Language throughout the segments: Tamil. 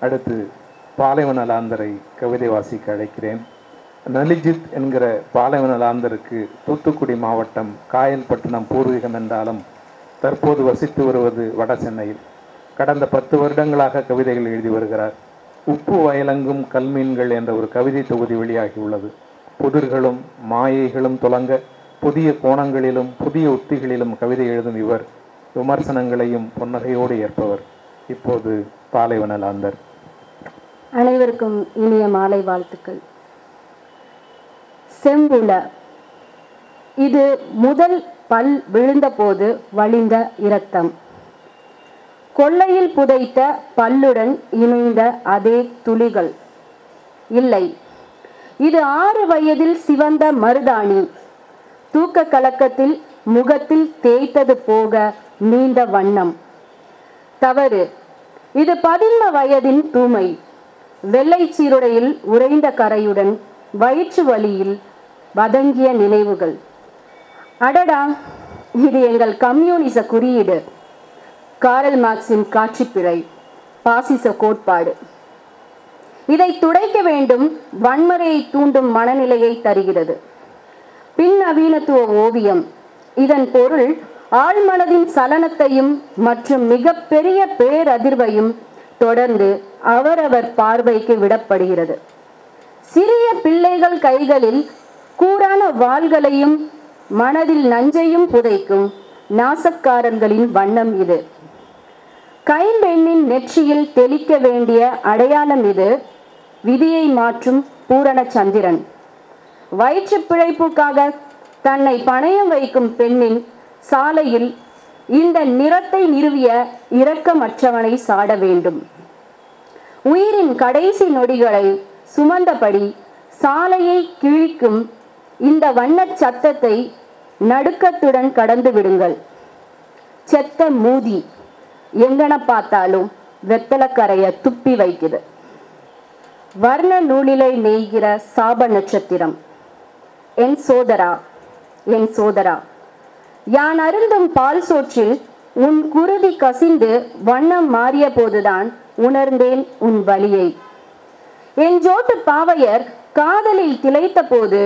அடுத்து பாலைவன லாந்தரை கவிதை வாசிக்க அழைக்கிறேன். நலிஜித் என்கிற பாலைவனலாந்தருக்கு தூத்துக்குடி மாவட்டம் காயல்பட்டினம் பூர்வீகம் என்றாலும் தற்போது வசித்து வருவது வட சென்னையில். கடந்த பத்து வருடங்களாக கவிதைகள் எழுதி வருகிறார். உப்பு வயலங்கும் கல்மீன்கள் என்ற ஒரு கவிதை தொகுதி வெளியாகியுள்ளது புதிர்களும் மாயைகளும் துலங்க புதிய கோணங்களிலும் புதிய உத்திகளிலும் கவிதை எழுதும் இவர் விமர்சனங்களையும் புன்னகையோடு ஏற்பவர். இப்போது பாலைவன லாந்தர் அனைவருக்கும் இனிய மாலை வாழ்த்துக்கள். செம்புல இது முதல் பல் விழுந்தபோது வழிந்த இரத்தம். கொள்ளையில் புதைத்த பல்லுடன் இணைந்த அதே துளிகள். இல்லை இது ஆறு வயதில் சிவந்த மருதாணி. தூக்க கலக்கத்தில் முகத்தில் தேய்த்தது போக நீண்ட வண்ணம். தவறு இது பதின்ம வயதின் தூமை. வெள்ளை சீருடையில் உறைந்த கரையுடன் வயிற்று வழியில் வதங்கிய நினைவுகள். அடடா இது எங்கள் கம்யூனிச குறியீடு. காரல் மார்க்சின் காட்சிப்பிழை பாசிச கோட்பாடு. இதை துடைக்க வேண்டும் வன்முறையை தூண்டும் மனநிலையை தருகிறது. பின் நவீனத்துவ ஓவியம் இதன் பொருள் ஆழ்மனதின் சலனத்தையும் மற்றும் மிகப்பெரிய பேரதிர்வையும் தொடர்ந்து அவரவர் பார்வைக்கு விடப்படுகிறது. சிறிய பிள்ளைகள் கைகளில் கூறான வாள்களையும் மனதில் நஞ்சையும் புதைக்கும் நாசக்காரர்களின் வண்ணம் இது. கைம்பெண்ணின் நெற்றியில் தெளிக்க வேண்டிய அடையாளம் இது. விதியை மாற்றும் பூரண சந்திரன் வயிற்று பிழைப்புக்காக தன்னை பணயம் வைக்கும் பெண்ணின் சாலையில் இந்த நிறத்தை நிறுவிய இரக்கமற்றவனை சாட வேண்டும். உயிரின் கடைசி நொடிகளை சுமந்தபடி சாலையை கிழிக்கும் இந்த வண்ணச் சத்தத்தை நடுக்கத்துடன் கடந்து விடுங்கள். செத்த மூதி எங்கன பார்த்தாலும் வெத்தலக்கரைய துப்பி வைக்குது. வர்ண நூலிலை நெய்கிற சாப நட்சத்திரம். என் சோதரா என் சோதரா. யான் அருந்தும் பால் சோற்றில் உன் குருதி கசிந்து வண்ணம் மாறிய போதுதான் உணர்ந்தேன் உன் வழியை. என் ஜோட்டு பாவையர் காதலில் திளைத்த போது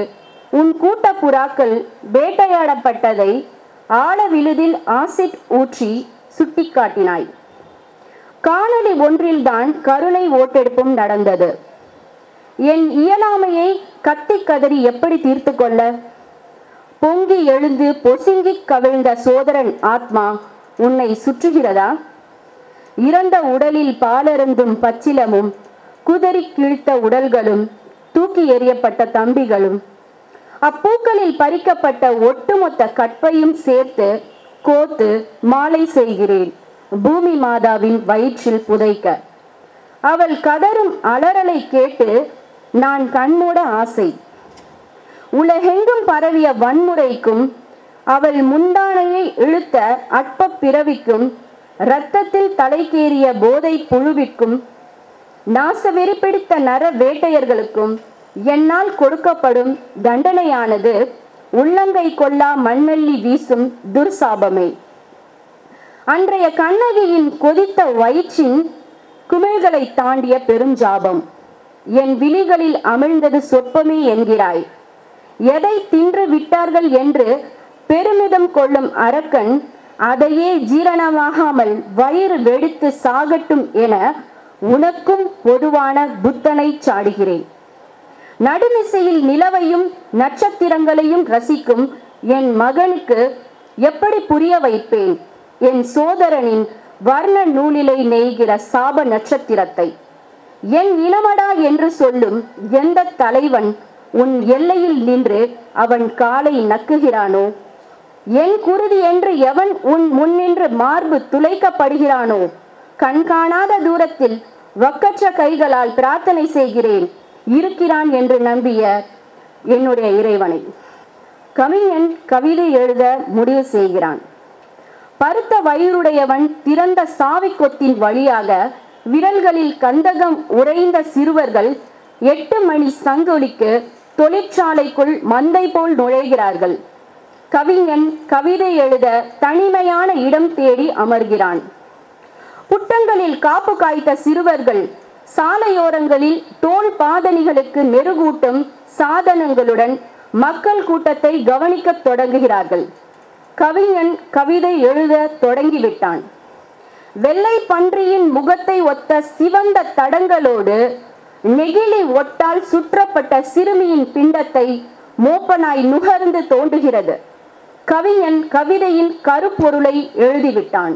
உன் கூட்ட புறாக்கள் வேட்டையாடப்பட்டதை ஆழ விழுதில் ஆசிட் ஊற்றி சுட்டிக்காட்டினாய் காணொலி ஒன்றில்தான் கருணை ஓட்டெடுப்பும் நடந்தது. என் இயலாமையை கத்தி கதறி எப்படி தீர்த்து கொள்ள? பொங்கி எழுந்து பொசுங்கி கவிழ்ந்த சோதரன் ஆத்மா உன்னை சுற்றுகிறதா? இறந்த உடலில் பாலருந்தும் பச்சிலமும் குதறி கிழித்த உடல்களும் தூக்கி எறியப்பட்ட தம்பிகளும். அப்பூக்களில் பறிக்கப்பட்ட ஒட்டுமொத்த கற்பையும் சேர்த்து கோத்து மாலை செய்கிறேன் பூமி மாதாவின் வயிற்றில் புதைக்க. அவள் கதரும் அலறலை கேட்டு நான் கண்மூட ஆசை உலகெங்கும் பரவிய வன்முறைக்கும் அவள் முந்தானையை இழுத்த அற்ப பிறவிக்கும் இரத்தத்தில் தலைக்கேறிய போதை புழுவிற்கும் நாச பிடித்த நர வேட்டையர்களுக்கும் என்னால் கொடுக்கப்படும் தண்டனையானது உள்ளங்கை கொல்லா மண்ணள்ளி வீசும் துர்சாபமே. அன்றைய கண்ணகியின் கொதித்த வயிற்றின் குமிழ்களை தாண்டிய பெருஞ்சாபம். என் விழிகளில் அமிழ்ந்தது சொற்பமே என்கிறாய். எதை தின்று விட்டார்கள் என்று பெருமிதம் கொள்ளும் அரக்கன் அதையே ஜீரணமாகாமல் வயிறு வெடித்து சாகட்டும் என உனக்கும் பொதுவான புத்தனை சாடுகிறேன். நடுமிசையில் நிலவையும் நட்சத்திரங்களையும் ரசிக்கும் என் மகனுக்கு எப்படி புரிய வைப்பேன்? என் சோதரனின் வர்ண நூலிலை நெய்கிற சாப நட்சத்திரத்தை. என் இனமடா என்று சொல்லும் எந்த தலைவன் உன் எல்லையில் நின்று அவன் காலை நக்குகிறானோ? என் குருதி என்று எவன் உன் முன்னின்று மார்பு துளைக்கப்படுகிறானோ? கண்காணாத தூரத்தில் வக்கற்ற கைகளால் பிரார்த்தனை செய்கிறேன். இருக்கிறான் என்று நம்பிய என்னுடைய இறைவனை. கவிஞன் கவிதை எழுத முடிவு செய்கிறான். பருத்த வயிறுடையவன் திறந்த சாவி கொத்தின் வழியாக விரல்களில் கந்தகம் உறைந்த சிறுவர்கள் எட்டு மணி சங்கொலிக்கு தொழிற்சாலைக்குள் மந்தை போல் நுழைகிறார்கள். கவிஞன் கவிதை எழுத தனிமையான இடம் தேடி அமர்கிறான். புட்டங்களில் காப்பு காய்த்த சிறுவர்கள் சாலையோரங்களில் தோல் பாதணிகளுக்கு மெருகூட்டும் சாதனங்களுடன் மக்கள் கூட்டத்தை கவனிக்கத் தொடங்குகிறார்கள். கவிஞன் கவிதை எழுத தொடங்கிவிட்டான். வெள்ளை பன்றியின் முகத்தை ஒத்த சிவந்த தடங்களோடு நெகிழி ஒட்டால் சுற்றப்பட்ட சிறுமியின் பிண்டத்தை மோப்பனாய் நுகர்ந்து தோன்றுகிறது கவிஞன் கவிதையின் கருப்பொருளை எழுதிவிட்டான்.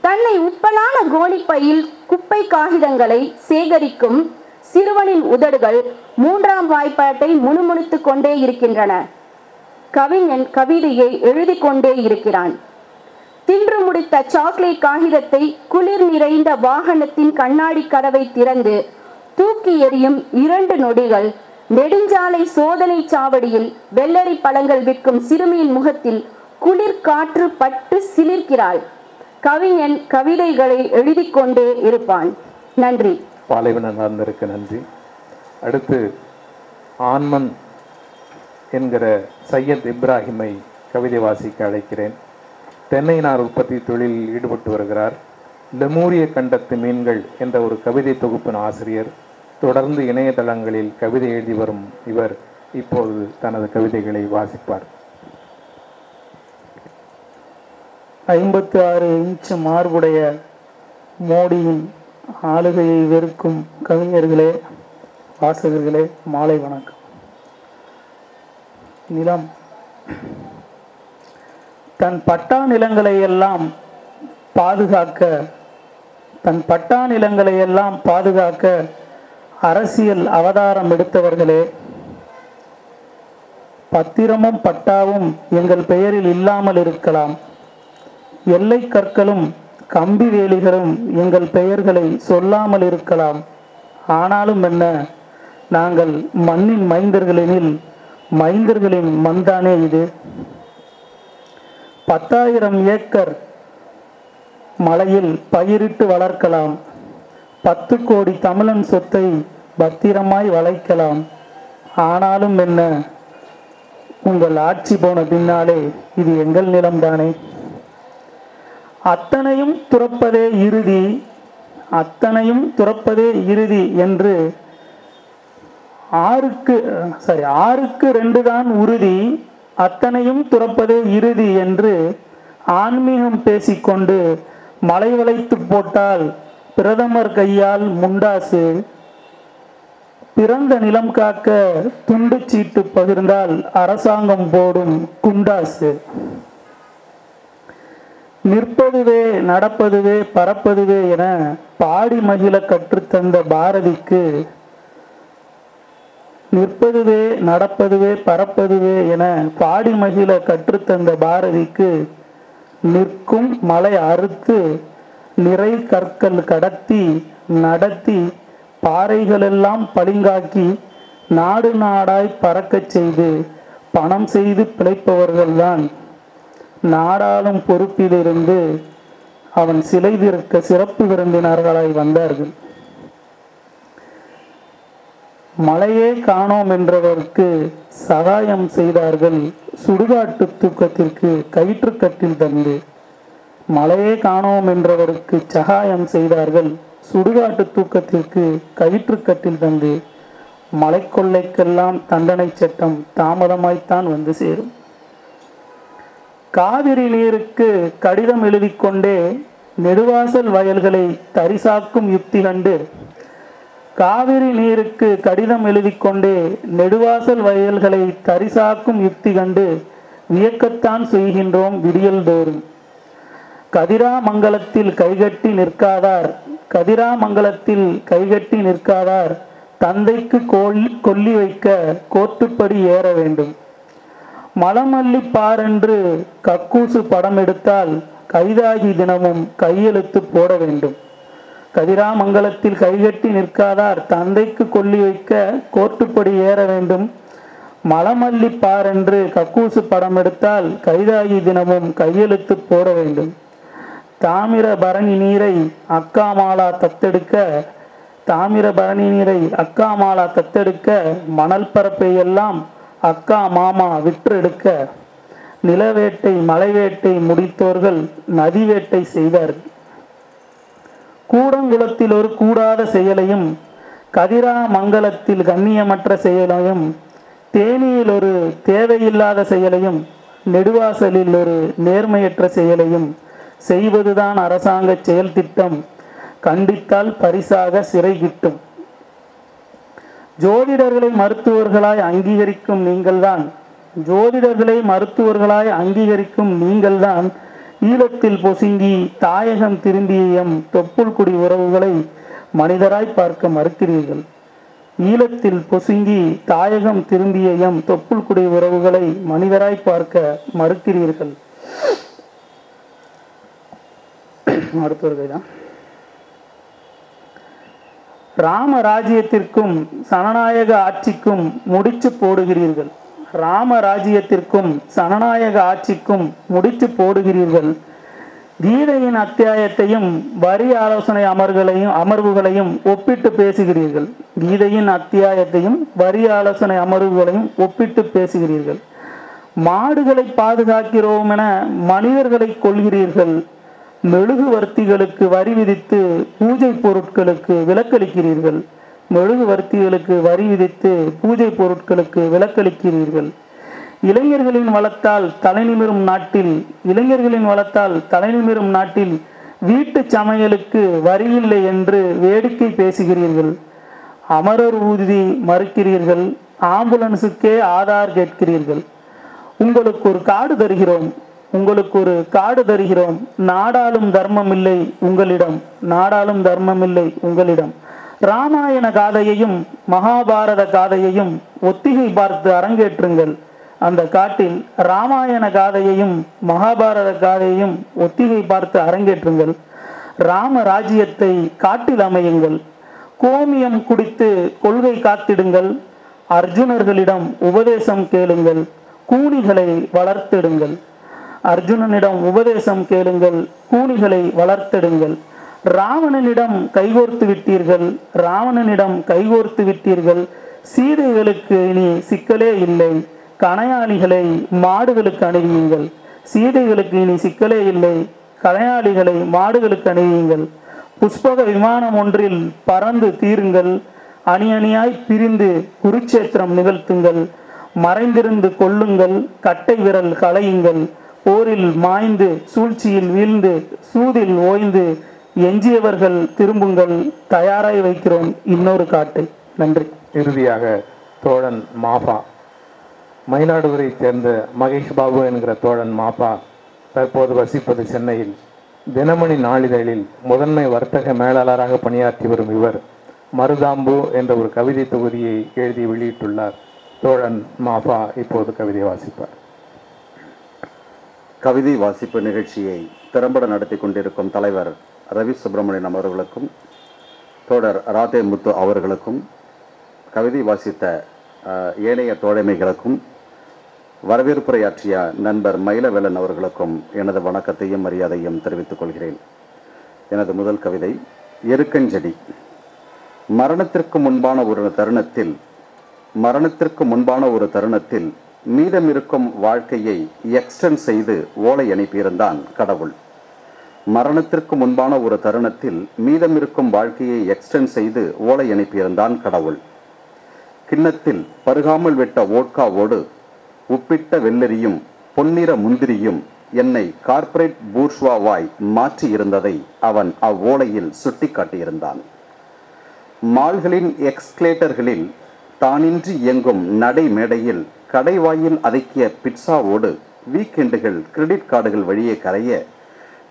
தன்னை உப்பலான கோணிப்பையில் குப்பை காகிதங்களை சேகரிக்கும் சிறுவனின் உதடுகள் மூன்றாம் வாய்ப்பாட்டை முணுமுணுத்துக் கொண்டே இருக்கின்றன. கவிஞன் கவிதையை எழுதி கொண்டே இருக்கிறான். தின்று முடித்த சாக்லேட் காகிதத்தை குளிர் நிறைந்த வாகனத்தின் கண்ணாடி கதவை திறந்து தூக்கி எறியும் இரண்டு நொடிகள் நெடுஞ்சாலை சோதனை சாவடியில் வெள்ளரி பழங்கள் விற்கும் சிறுமியின் முகத்தில் குளிர் காற்று பட்டு சிலிர்க்கிறாள். கவிஞன் கவிதைகளை எழுதி கொண்டே இருப்பான். நன்றி. பாலைவன நலந்தருக்கு நன்றி. அடுத்து ஆன்மன் என்கிற சையத் இப்ராஹிமை கவிதை வாசிக்க அழைக்கிறேன். தென்னை நார் உற்பத்தி தொழிலில் ஈடுபட்டு வருகிறார். லெமூரிய கண்டத்து மீன்கள் என்ற ஒரு கவிதை தொகுப்பின் ஆசிரியர். தொடர்ந்து இணையதளங்களில் கவிதை எழுதி வரும் இவர் இப்போது தனது கவிதைகளை வாசிப்பார். ஐம்பத்தி ஆறு இன்ச் மார்புடைய மோடியின் ஆளுகையை வெறுக்கும் கவிஞர்களே வாசகர்களே மாலை வணக்கம். நிலம். தன் பட்டா நிலங்களை எல்லாம் பாதுகாக்க தன் பட்டா நிலங்களை எல்லாம் பாதுகாக்க அரசியல் அவதாரம் எடுத்தவர்களே பத்திரமும் பட்டாவும் எங்கள் பெயரில் இல்லாமல் இருக்கலாம். எல்லை கற்களும் கம்பி வேலிகளும் எங்கள் பெயர்களை சொல்லாமல் இருக்கலாம். ஆனாலும் என்ன? நாங்கள் மண்ணின் மைந்தர்களினில் மைந்தர்களின் மண்தானே இது. பத்தாயிரம் ஏக்கர் மலையில் பயிரிட்டு வளர்க்கலாம். பத்து கோடி தமிழன் சொத்தை பத்திரமாய் வளைக்கலாம். ஆனாலும் என்ன? உங்கள் ஆட்சி போன பின்னாலே இது எங்கள் நிலம்தானே? அத்தனையும் துறப்பதே இறுதி அத்தனையும் துறப்பதே இறுதி என்று ஆறுக்கு சாரி ஆறுக்கு ரெண்டு தான் உறுதி அத்தனையும் துறப்பதே இறுதி என்று ஆன்மீகம் பேசிக்கொண்டு மலை வளைத்து போட்டால் பிரதமர் கையால் முண்டாசு பிறந்த நிலம் காக்க துண்டு சீட்டு பகிர்ந்தால் அரசாங்கம் போடும் குண்டாசு. நிற்பதுவே நடப்பதுவே பறப்பதுவே என பாடி மகிழ கற்றுத்தந்த பாரதிக்கு நிற்பதுவே நடப்பதுவே பறப்பதுவே என பாடி மகிழ கற்றுத்தந்த பாரதிக்கு நிற்கும் மலை அறுத்து நிறை கற்கள் கடத்தி நடத்தி பாறைகளெல்லாம் பளிங்காக்கி நாடு நாடாய் பறக்கச் செய்து பணம் செய்து பிழைப்பவர்கள்தான். நாடாளும் பொறுப்பிலிருந்து அவன் சிலை திருக்க சிறப்பு விருந்தினர்களாய் வந்தார்கள். மலையே காணோம் என்றவருக்கு சகாயம் செய்தார்கள். சுடுகாட்டு தூக்கத்திற்கு கயிற்றுக்கட்டில் தந்து மலையே காணோம் என்றவருக்கு சகாயம் செய்தார்கள். சுடுகாட்டு தூக்கத்திற்கு கயிற்றுக்கட்டில் தந்து மலைக்கொள்ளைக்கெல்லாம் தண்டனை சட்டம் தாமதமாய்த்தான் வந்து சேரும். காவிரி நீருக்கு கடிதம் எழுதிக் கொண்டே நெடுவாசல் வயல்களை தரிசாக்கும் யுக்தி கண்டு காவிரி நீருக்கு கடிதம் எழுதிக் கொண்டே நெடுவாசல் வயல்களை தரிசாக்கும் யுக்தி கண்டு வியக்கத்தான் செய்கின்றோம் விடியல் தோறும். கதிராமங்கலத்தில் கைகட்டி நிற்காதார். கதிராமங்கலத்தில் கைகட்டி நிற்காதார். தந்தைக்கு கோல் கொல்லி வைக்க கோட்டுப்படி ஏற வேண்டும். மலமல்லி பாரென்று கக்கூசு படம் எடுத்தால் கைதாகி தினமும் கையெழுத்து போட வேண்டும். கதிராமங்கலத்தில் கைகட்டி நிற்காதார். தந்தைக்கு கொல்லி வைக்க கோட்டுப்படி ஏற வேண்டும். மலமல்லி பாரென்று கக்கூசு படம் எடுத்தால் கைதாகி தினமும் கையெழுத்து போட வேண்டும். தாமிர பரணி நீரை அக்கா மாலா தத்தெடுக்க தாமிர பரணி நீரை அக்கா மாலா தத்தெடுக்க மணல் பரப்பை எல்லாம் அக்கா மாமா விற்றெடுக்க. நிலவேட்டை மலைவேட்டை முடித்தோர்கள் நதி வேட்டை செய்தார்கள் கூடங்குளத்தில் ஒரு கூடாத செயலையும் கதிராமங்கலத்தில் கண்ணியமற்ற செயலையும் தேனியில் ஒரு தேவையில்லாத செயலையும் நெடுவாசலில் ஒரு நேர்மையற்ற செயலையும் செய்வதுதான் அரசாங்க செயல் திட்டம். கண்டித்தால் பரிசாக சிறை கிட்டும். ஜோதிடர்களை மருத்துவர்களாய் அங்கீகரிக்கும் நீங்கள்தான். ஜோதிடர்களை மருத்துவர்களாய் அங்கீகரிக்கும் நீங்கள்தான். ஈழத்தில் பொசுங்கி தாயகம் திரும்பிய எம் தொப்புள் குடி உறவுகளை மனிதராய் பார்க்க மறுக்கிறீர்கள். ஈழத்தில் பொசுங்கி தாயகம் திரும்பிய எம் தொப்புள் குடி உறவுகளை மனிதராய் பார்க்க மறுக்கிறீர்கள். அடுத்தவர்கள் தான் சனநாயக ஆட்சிக்கும் முடிச்சு போடுகிறீர்கள். ராமராஜ்யத்திற்கும் சனநாயக ஆட்சிக்கும் முடிச்சு போடுகிறீர்கள். கீதையின் அத்தியாயத்தையும் வரி ஆலோசனை அமர்களையும் அமர்வுகளையும் ஒப்பிட்டு பேசுகிறீர்கள். கீதையின் அத்தியாயத்தையும் வரி ஆலோசனை அமர்வுகளையும் ஒப்பிட்டு பேசுகிறீர்கள். மாடுகளை பாதுகாக்கிறோம் என மனிதர்களை கொள்கிறீர்கள் மெழுகுவர்த்திகளுக்கு வரி விதித்து பூஜை பொருட்களுக்கு விலக்களிக்கிறீர்கள். மெழுகுவர்த்திகளுக்கு வரி விதித்து பூஜை பொருட்களுக்கு விலக்களிக்கிறீர்கள். இளைஞர்களின் வளத்தால் தலைநிமிரும் நாட்டில் இளைஞர்களின் வளத்தால் தலைநிமிரும் நாட்டில் வீட்டு சமையலுக்கு வரி இல்லை என்று வேடிக்கை பேசுகிறீர்கள். அமரர் ஊதி மறுக்கிறீர்கள். ஆம்புலன்ஸுக்கே ஆதார் கேட்கிறீர்கள். உங்களுக்கு ஒரு காடு தருகிறோம். உங்களுக்கு ஒரு காடு தருகிறோம். நாடாளும் தர்மம் இல்லை உங்களிடம். நாடாளும் தர்மம் இல்லை உங்களிடம். ராமாயண காதையையும் மகாபாரத காதையையும் ஒத்திகை பார்த்து அரங்கேற்றுங்கள். அந்த காட்டில் ராமாயண காதையையும் மகாபாரத காதையையும் ஒத்திகை பார்த்து அரங்கேற்றுங்கள். ராம ராஜ்யத்தை காட்டில் அமையுங்கள். கோமியம் குடித்து கொள்கை காத்திடுங்கள். அர்ஜுனர்களிடம் உபதேசம் கேளுங்கள். கூணிகளை வளர்த்திடுங்கள். அர்ஜுனனிடம் உபதேசம் கேளுங்கள் கூணிகளை வளர்த்தெடுங்கள். ராவணனிடம் கைகோர்த்து விட்டீர்கள் ராவணனிடம் கைகோர்த்து விட்டீர்கள். சீதைகளுக்கு இனி சிக்கலே இல்லை. கணையாளிகளை மாடுகளுக்கு அணிவியுங்கள் சீதைகளுக்கு இனி சிக்கலே இல்லை. கணையாளிகளை மாடுகளுக்கு அணிவியுங்கள் புஷ்பக விமானம் ஒன்றில் பறந்து தீருங்கள். அணி அணியாய் பிரிந்து குருச்சேத்திரம் நிகழ்த்துங்கள். மறைந்திருந்து கொள்ளுங்கள் கட்டை விரல் களையுங்கள். போரில் மாய்ந்து சூழ்ச்சியில் வீழ்ந்து சூதில் ஓய்ந்து எஞ்சியவர்கள் திரும்புங்கள் தயாராய் வைக்கிறோம். இன்னொரு காட்டு. நன்றி. இறுதியாக தோழன் மாபா மயிலாடுதுறையைச் சேர்ந்த மகேஷ் பாபு என்கிற தோழன் மாபா தற்போது வசிப்பது சென்னையில். தினமணி நாளிதழில் முதன்மை வர்த்தக மேலாளராக பணியாற்றி வரும் இவர் மருதாம்பு என்ற ஒரு கவிதை தொகுதியை எழுதி வெளியிட்டுள்ளார். தோழன் மாபா இப்போது கவிதை வாசிப்பார். கவிதை வாசிப்பு நிகழ்ச்சியை திறம்பட நடத்தி கொண்டிருக்கும் தலைவர் ரவி சுப்பிரமணியன் அவர்களுக்கும் தோழர் ராதே முத்து அவர்களுக்கும் கவிதை வாசித்த ஏனைய தோழமைகளுக்கும் வரவேற்புரையாற்றிய நண்பர் மயிலவேலன் அவர்களுக்கும் எனது வணக்கத்தையும் மரியாதையும் தெரிவித்துக் கொள்கிறேன். எனது முதல் கவிதை எருக்கஞ்செடி. மரணத்திற்கு முன்பான ஒரு தருணத்தில் மரணத்திற்கு முன்பான ஒரு தருணத்தில் மீதமிருக்கும் வாழ்க்கையை எக்ஸ்டென்ட் செய்து ஓலை அனுப்பியிருந்தான் கடவுள். மரணத்திற்கு முன்பான ஒரு தருணத்தில் மீதமிருக்கும் வாழ்க்கையை எக்ஸ்டென்ட் செய்து ஓலை அனுப்பியிருந்தான் கடவுள். கிண்ணத்தில் பருகாமல் விட்ட ஓட்காவோடு உப்பிட்ட வெள்ளரியும் பொன்னிற முந்திரியும் என்னை கார்ப்பரேட் பூர்ஷ்வாவாய் மாற்றி இருந்ததை அவன் அவ்வோலையில் சுட்டிக்காட்டியிருந்தான். மால்களின் எக்ஸ்கிலேட்டர்களில் தானின்றி இயங்கும் நடை மேடையில் கடைவாயில் அதக்கிய பிட்சாவோடு வீக்கெண்டுகள் கிரெடிட் கார்டுகள் வழியே கரைய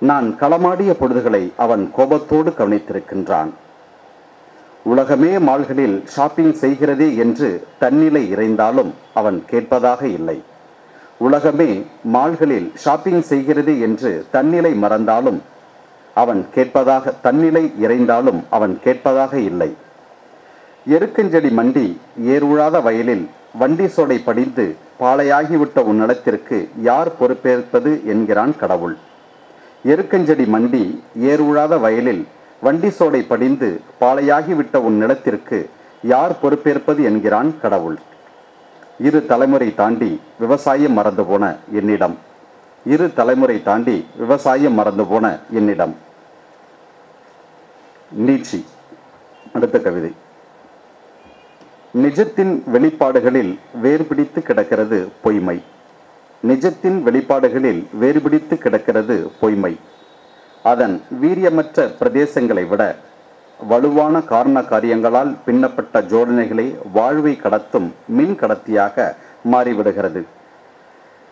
நான் களமாடிய பொழுதுகளை அவன் கோபத்தோடு கவனித்திருக்கின்றான். உலகமே மால்களில் ஷாப்பிங் செய்கிறதே என்று தன்னிலை இறைந்தாலும் அவன் கேட்பதாக இல்லை. உலகமே மால்களில் ஷாப்பிங் செய்கிறதே என்று தன்னிலை மறந்தாலும் அவன் கேட்பதாக தன்னிலை இறைந்தாலும் அவன் கேட்பதாக இல்லை. எருக்கஞ்செடி மண்டி ஏறுழாத வயலில் வண்டி சோடை படிந்து பாலையாகிவிட்ட உன்னிடத்திற்கு யார் பொறுப்பேற்பது என்கிறான் கடவுள். எருக்கஞ்செடி மண்டி ஏறுழாத வயலில் வண்டி சோடை படிந்து பாலையாகிவிட்ட உன்னிடத்திற்கு யார் பொறுப்பேற்பது என்கிறான் கடவுள். இரு தலைமுறை தாண்டி விவசாயம் மறந்து போன என்னிடம். இரு தலைமுறை தாண்டி விவசாயம் மறந்து போன என்னிடம். நீட்சி. அடுத்த கவிதை. நிஜத்தின் வெளிப்பாடுகளில் வேறுபிடித்து கிடக்கிறது பொய்மை. நிஜத்தின் வெளிப்பாடுகளில் வேறுபிடித்து கிடக்கிறது பொய்மை. அதன் வீரியமற்ற பிரதேசங்களை விட வலுவான காரண காரியங்களால் பின்னப்பட்ட ஜோடனைகளை வாழ்வை கடத்தும் மின் கடத்தியாக மாறிவிடுகிறது.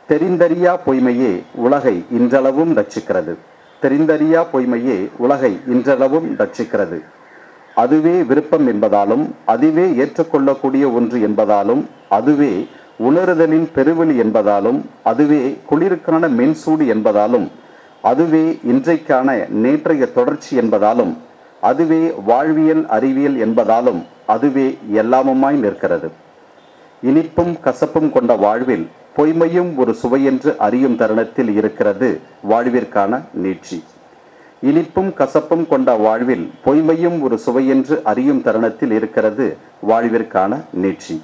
தெரிந்தறியா பொய்மையே உலகை இன்றளவும் ரட்சிக்கிறது. தெரிந்தறியா பொய்மையே உலகை இன்றளவும் ரட்சிக்கிறது. அதுவே விருப்பம் என்பதாலும் அதுவே ஏற்றுக்கொள்ளக்கூடிய ஒன்று என்பதாலும் அதுவே உணருதலின் பெருவெளி என்பதாலும் அதுவே குளிருக்கான மென்சூடு என்பதாலும் அதுவே இன்றைக்கான நேற்றைய தொடர்ச்சி என்பதாலும் அதுவே வாழ்வியல் அறிவியல் என்பதாலும் அதுவே எல்லாமுமாய் நிற்கிறது. இனிப்பும் கசப்பும் கொண்ட வாழ்வில் பொய்மையும் ஒரு சுவையென்று அறியும் தருணத்தில் இருக்கிறது வாழ்விற்கான நீட்சி. இனிப்பும் கசப்பும் கொண்ட வாழ்வில் பொய்மையும் ஒரு சுவையென்று அறியும் தருணத்தில் இருக்கிறது வாழ்விற்கான நீட்சி.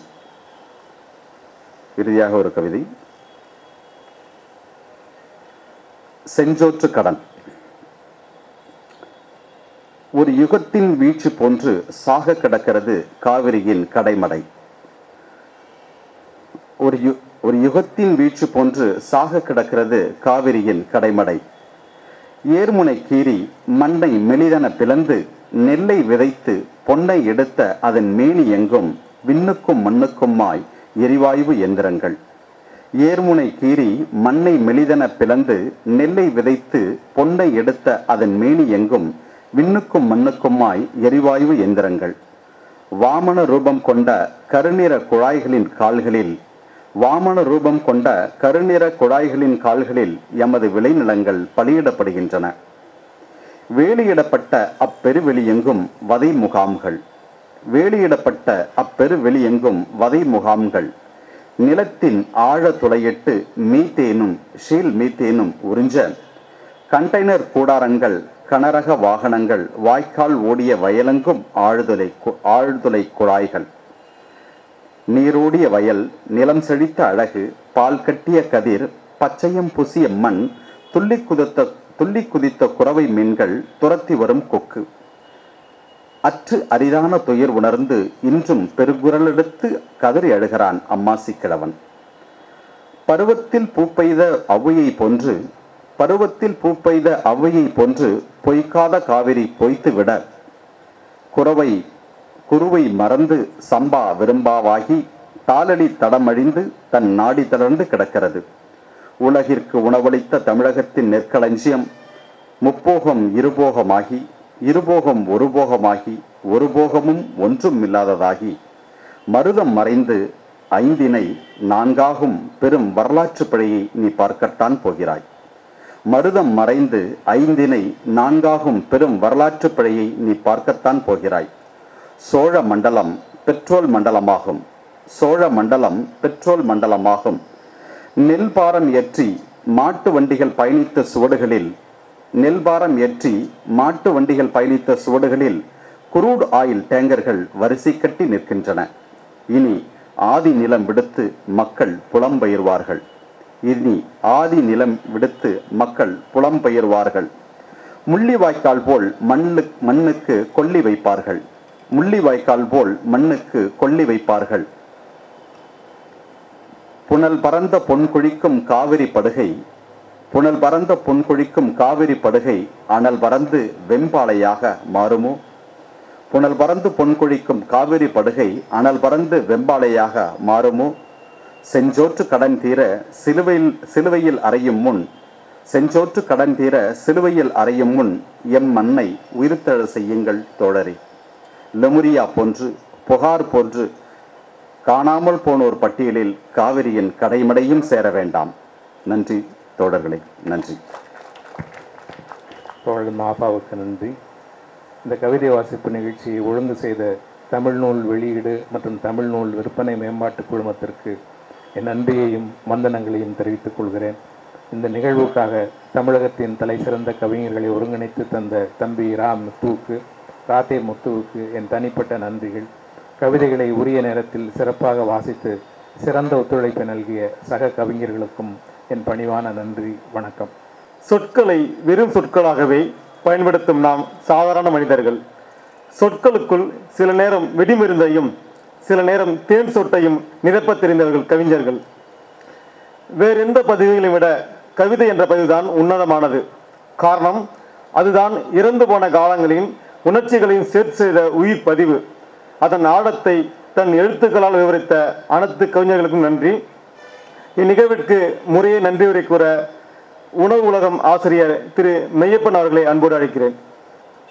இறுதியாக ஒரு கவிதை. செஞ்சோற்று கடன். ஒரு யுகத்தின் வீழ்ச்சி போன்று சாக கிடக்கிறது காவிரியின் கடைமடை. ஒரு யு ஒரு யுகத்தின் வீழ்ச்சி போன்று சாக கிடக்கிறது காவிரியின் கடைமடை. ஏர்முனை கீறி மண்ணை மெலிதன பிளந்து நெல்லை விதைத்து பொன்னை எடுத்த அதன் மேனி எங்கும் விண்ணுக்கும் மண்ணுக்குமாய் எரிவாயு எந்திரங்கள். ஏர்முனை கீறி மண்ணை மெலிதன பிளந்து நெல்லை விதைத்து பொன்னை எடுத்த அதன் மேனி எங்கும் விண்ணுக்கும் மண்ணுக்குமாய் எரிவாயு எந்திரங்கள். வாமன ரூபம் கொண்ட கருநிற குழாய்களின் கால்களில் வாமன ரூபம் கொண்ட கருநிற குழாய்களின் கால்களில் எமது விளைநிலங்கள் பலியிடப்படுகின்றன. வேலியிடப்பட்ட அப்பெருவெளியெங்கும் வதை முகாம்கள் வேலியிடப்பட்ட அப்பெருவெளியெங்கும் வதை முகாம்கள் நிலத்தின் ஆழ துளையிட்டு மீத்தேனும் ஷீல் மீத்தேனும் உறிஞ்ச கண்டெய்னர் கூடாரங்கள் கனரக வாகனங்கள் வாய்க்கால் ஓடிய வயலெங்கும் ஆழ்துளை ஆழ்துளை குழாய்கள். நீரோடிய வயல் நிலம் செழித்த அழகு பால் கட்டிய கதிர் பச்சையம் புசிய மண் துள்ளி குதித்த துள்ளி குதித்த குறவை மீன்கள் துரத்தி வரும் கொக்கு. அற்று அரிதான துயர் உணர்ந்து இன்றும் பெருகுரலெடுத்து கதறி அழுகிறான் அம்மாசி கிழவன். பருவத்தில் பூப்பெய்த அவ்வையை போன்று பருவத்தில் பூப்பெய்த அவ்வையை போன்று பொய்க்காத காவிரி பொய்த்து விட குறவை குருவை மறந்து சம்பா விரும்பாவாகி தாளடி தடமழிந்து தன் நாடி தளர்ந்து கிடக்கிறது. உலகிற்கு உணவளித்த தமிழகத்தின் நெற்களஞ்சியம் முப்போகம் இருபோகமாகி இருபோகம் ஒருபோகமாகி ஒருபோகமும் ஒன்றும் இல்லாததாகி மருதம் மறைந்து ஐந்தினை நான்காகும் பெரும் வரலாற்று பிழையை நீ பார்க்கத்தான் போகிறாய். மருதம் மறைந்து ஐந்தினை நான்காகும் பெரும் வரலாற்று பிழையை நீ பார்க்கத்தான் போகிறாய். சோழ மண்டலம் பெட்ரோல் மண்டலமாகும். சோழ மண்டலம் பெட்ரோல் மண்டலமாகும். நெல் பாரம் ஏற்றி மாட்டு வண்டிகள் பயணித்த சுவடுகளில் நெல் பாரம் ஏற்றி மாட்டு வண்டிகள் பயணித்த சுவடுகளில் குரூட் ஆயில் டேங்கர்கள் வரிசை கட்டி நிற்கின்றன. இனி ஆதி நிலம் விடுத்து மக்கள் புலம்பெயர்வார்கள். இனி ஆதி நிலம் விடுத்து மக்கள் புலம்பெயர்வார்கள். முள்ளிவாய்க்கால் போல் மண்ணு மண்ணுக்கு கொல்லி வைப்பார்கள். முள்ளி வாய்க்கால் போல் மண்ணுக்கு கொல்லி வைப்பார்கள். புனல் பறந்த பொன் குழிக்கும் காவிரி படுகை புனல் பறந்த பொன் குழிக்கும் காவிரி படுகை அனல் பறந்து வெம்பாலையாக மாறுமோ? புனல் பறந்து பொன் குழிக்கும் காவிரி படுகை அனல் பறந்து வெம்பாலையாக மாறுமோ? செஞ்சோற்று கடன் தீர சிலுவையில் சிலுவையில் அறையும் முன் செஞ்சோற்று கடன் தீர சிலுவையில் அறையும் முன் எம் மண்ணை உயிர்த்தெழ செய்யுங்கள் தோழரே. லெமுரியா போன்று புகார் போன்று காணாமல் போனோர் பட்டியலில் காவிரியின் கடைமடையும் சேர வேண்டாம். நன்றி தோழர்களே நன்றி. தோழர் மாபாவுக்கு நன்றி. இந்த கவிதை வாசிப்பு நிகழ்ச்சியை ஒழுங்கு செய்த தமிழ் நூல் வெளியீடு மற்றும் தமிழ் நூல் விற்பனை மேம்பாட்டு குழுமத்திற்கு என் நன்றியையும் வந்தனங்களையும் தெரிவித்துக் கொள்கிறேன். இந்த நிகழ்வுக்காக தமிழகத்தின் தலை சிறந்த கவிஞர்களை ஒருங்கிணைத்து தந்த தம்பி ராம் தூக்கு ராத்தே முத்துவுக்கு என் தனிப்பட்ட நன்றிகள். கவிதைகளை உரிய நேரத்தில் சிறப்பாக வாசித்து சிறந்த ஒத்துழைப்பு நல்கிய சக கவிஞர்களுக்கும் என் பணிவான நன்றி வணக்கம். சொற்களை வெறும் சொற்களாகவே பயன்படுத்தும் நாம் சாதாரண மனிதர்கள். சொற்களுக்குள் சில நேரம் வெடிமருந்தையும் சில நேரம் தேன் சொட்டையும் நிரப்பத் தெரிந்தவர்கள் கவிஞர்கள். வேறெந்த பதிவுகளையும் விட கவிதை என்ற பதிவுதான் உன்னதமானது. காரணம் அதுதான் இறந்து போன காலங்களின் உணர்ச்சிகளையும் சேர்த்து செய்த உயிர் பதிவு. அதன் ஆழத்தை தன் எழுத்துக்களால் விவரித்த அனைத்து கவிஞர்களுக்கும் நன்றி. இந்நிகழ்விற்கு முறையே நன்றி உரை கூற உணவு உலகம் ஆசிரியர் திரு மெய்யப்பன் அவர்களை அன்போடு அழைக்கிறேன்.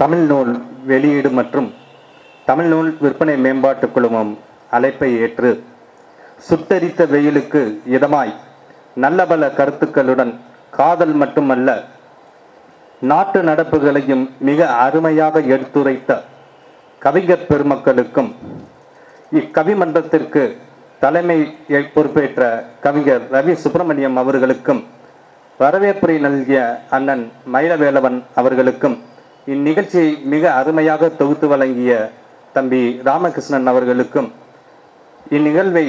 தமிழ் நூல் வெளியீடு மற்றும் தமிழ் நூல் விற்பனை மேம்பாட்டு குழுமம் அழைப்பை ஏற்று சுட்டரித்த வெயிலுக்கு இதமாய் நல்ல பல கருத்துக்களுடன் காதல் மட்டுமல்ல நாட்டு நடப்புகளையும் மிக அருமையாக எடுத்துரைத்த கவிஞர் பெருமக்களுக்கும் இக்கவிமன்றத்திற்கு தலைமை பொறுப்பேற்ற கவிஞர் ரவி சுப்பிரமணியம் அவர்களுக்கும் வரவேற்புரை நல்கிய அண்ணன் மயிலவேலவன் அவர்களுக்கும் இந்நிகழ்ச்சியை மிக அருமையாக தொகுத்து வழங்கிய தம்பி ராமகிருஷ்ணன் அவர்களுக்கும் இந்நிகழ்வை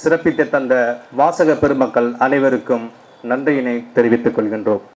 சிறப்பித்து தந்த வாசக பெருமக்கள் அனைவருக்கும் நன்றியினை தெரிவித்துக் கொள்கின்றோம்.